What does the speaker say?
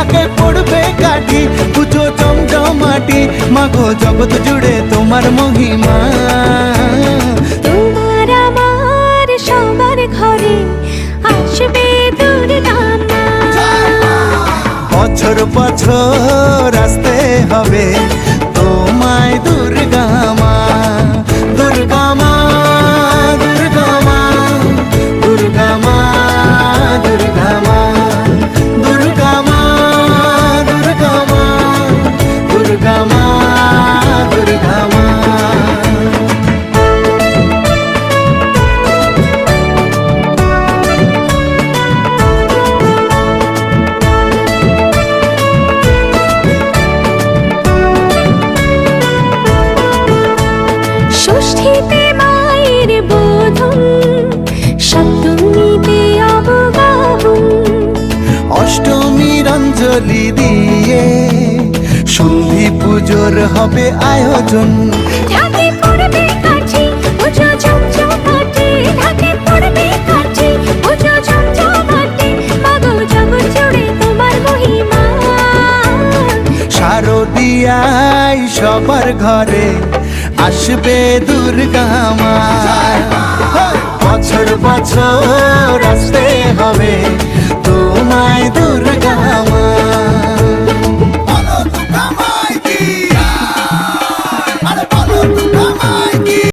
ঢাকে পড়বে কাঠি পুজো চমচমাটি মাগো জগৎ জুড়ে তোমার মহিমা। তোমার আমার সবার ঘরে আসবে দুর্গা বছর বছর ষষ্ঠীতে মায়ের বোধন সপ্তমীতে অবগাহন। অষ্টমীর অঞ্জলি দিয়ে সন্ধি পুজোর হবে আয়োজন। ঢাকে পড়বে কাঠি পুজো ঝমঝমাটে ঢাকে পড়বে কাঠি পুজো ঝমঝমাটে মাগো জগৎ জুড়ে তোমার মহিমা। শারদিয়াই সবার ঘরে আসবে দুর্গা মা বছর বছর